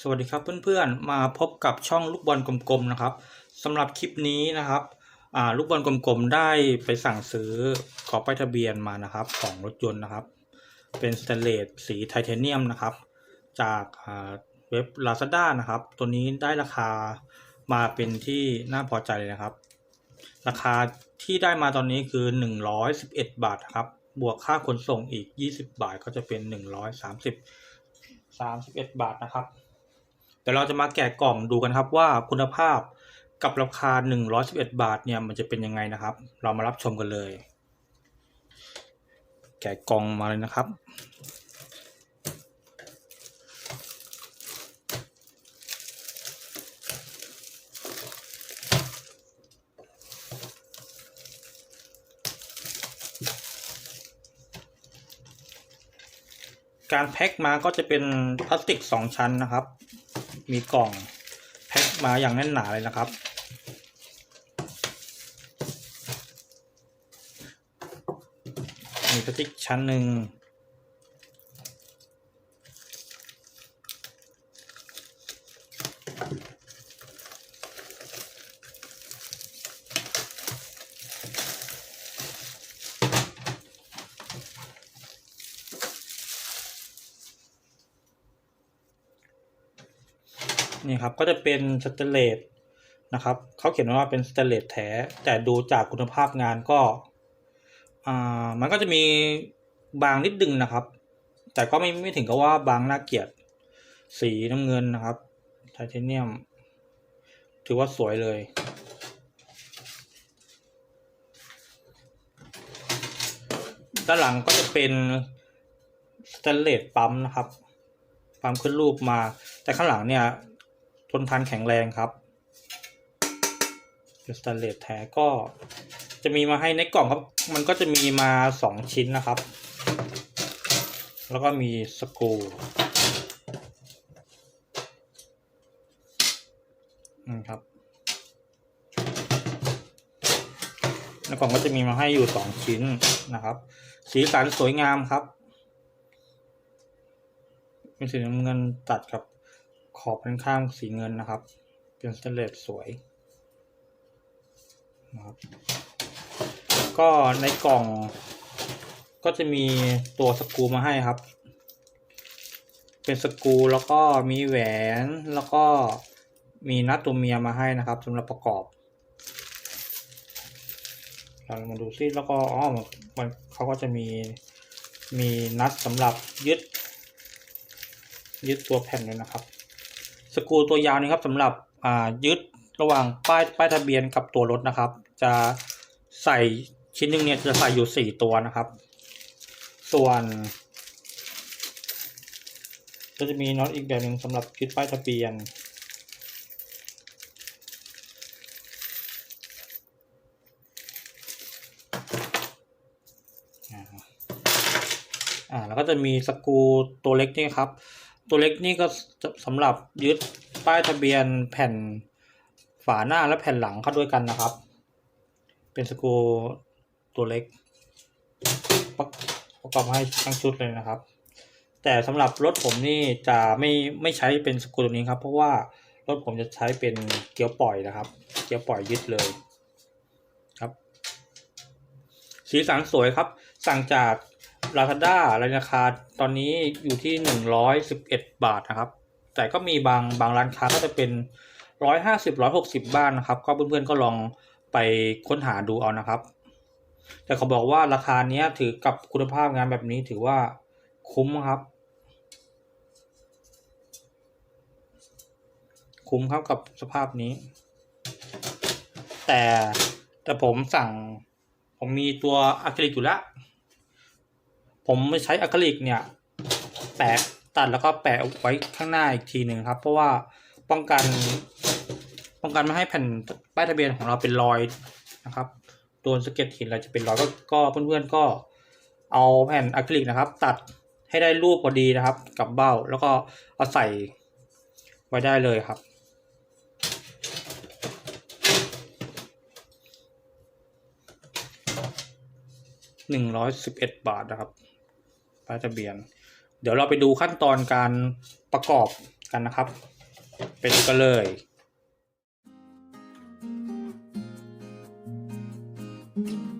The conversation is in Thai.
สวัสดีครับเพื่อนๆ มาพบกับช่องลูกบอลกลมๆนะครับสำหรับคลิปนี้นะครับลูกบอลกลมๆได้ไปสั่งซื้อขอป้ายทะเบียนมานะครับของรถยนต์นะครับ เป็นสแตนเลสสีไทเทเนียมนะครับ จากาเว็บ Lazada นะครับ ตัวนี้ได้ราคามาเป็นที่น่าพอใจเลยนะครับ ราคาที่ได้มาตอนนี้คือ 111 บาทครับบวกค่าขนส่งอีก 20 บาทก็จะเป็น 130 31 บาทนะครับ ดี๋ยวเราจะมาแกะกล่องดูกันครับว่าคุณภาพกับราคา 111 บาทเนี่ยมันจะเป็นยังไงนะครับ เรามารับชมกันเลย แกะกล่องมาเลยนะครับ การแพ็คมาก็จะเป็นพลาสติกสองชั้นนะครับ มีกล่องแพ็คมาอย่างแน่นหนาเลยนะครับ มีพลาสติกชั้นหนึ่ง นี่ครับก็จะเป็นสแตเลสนะครับเขาเขียนว่าเป็นสแตเลสแท้ แต่ดูจากคุณภาพงานก็อ่ามันก็จะมีบางนิดดึงนะครับ แต่ก็ไม่ไม่ถึงกับว่าบางน่าเกลียดสีน้ำเงินนะครับไทเทเนียม ถือว่าสวยเลยด้านหลังก็จะเป็นสแตนเลสปั๊มนะครับ ปั๊มขึ้นรูปมา แต่ข้างหลังเนี่ย นทานแข็งแรงครับสแตนเลสแท้ก็จะมีมาให้ในกล่องครับ มันก็จะมีมาสองชิ้นนะครับ แล้วก็มีสกรูนี่ครับในกล่องก็จะมีมาให้อยู่สองชิ้นนะครับ สีสันสวยงามครับ เป็นสีน้ำเงินตัดกับ ขอบด้านข้างสีเงินนะครับ เป็นสแตเลสสวยนะครับก็ในกล่อง ก็จะมีตัวสกูมาให้ครับ เป็นสกูแล้วก็มีแหวนแล้วก็มีนัดตัวเมียมาให้นะครับสำหรับประกอบเรามาดูซิแล้วก็อ๋อมันเขาก็จะมีมีนัดสำหรับยึดยึดตัวแผ่นเลยนะครับ สกรูตัวยาวนี้ครับสำหรับอ่ายึดระหว่างป้ายป้ายทะเบียนกับตัวรถนะครับ จะใส่ชิ้นหนึ่งเนี่ยจะใส่อยู่สี่ตัวนะครับ ส่วน ก็จะมีน็อตอีกแบบหนึ่งสำหรับยึดป้ายทะเบียนอ่าแล้วก็จะมีสกรูตัวเล็กนี่ครับ ตัวเล็กนี่ก็สำหรับยึดป้ายทะเบียนแผ่นฝาหน้าและแผ่นหลังเข้าด้วยกันนะครับ เป็นสกรูตัวเล็กประกอบให้ทั้งชุดเลยนะครับ แต่สำหรับรถผมนี่จะไม่ไม่ใช้เป็นสกรูตัวนี้ครับ เพราะว่ารถผมจะใช้เป็นเกียวปล่อยนะครับ เกียวปล่อยยึดเลยครับ สีสันสวยครับ สั่งจาก Lazada ราคาตอนนี้อยู่ที่111บเอ็ดบาทนะครับ แต่ก็มีบางบางร้านค้าก็จะเป็น150 160บ้านนะครับ ก็เพื่อนๆก็ลองไปค้นหาดูเอานะครับ แต่เขาบอกว่าราคาเนี้ยถือกับคุณภาพงานแบบนี้ถือว่าคุ้มครับ คุ้มครับกับสภาพนี้ แต่แต่ผมสั่งผมมีตัวอะคริลิกอยู่แล้ว ผมใช้อะคริลิกเนี่ยแปะตัดแล้วก็แปะไว้ข้างหน้าอีกทีหนึ่งครับ เพราะว่าป้องกัน ป้องกันไม่ให้แผ่นป้ายทะเบียนของเราเป็นรอยนะครับโดนสะเก็ดหินอะไรจะเป็นรอยก็ก็เพื่อนๆก็เอาแผ่นอะคริลิกนะครับ ตัดให้ได้รูปพอดีนะครับ กับเบ้าแล้วก็เอาใส่ไว้ได้เลยครับหนึ่งร้อยสิบเอ็ดบาทนะครับ ป้ายทะเบียน เดี๋ยวเราไปดูขั้นตอนการประกอบกันนะครับเป็นกันเลย thank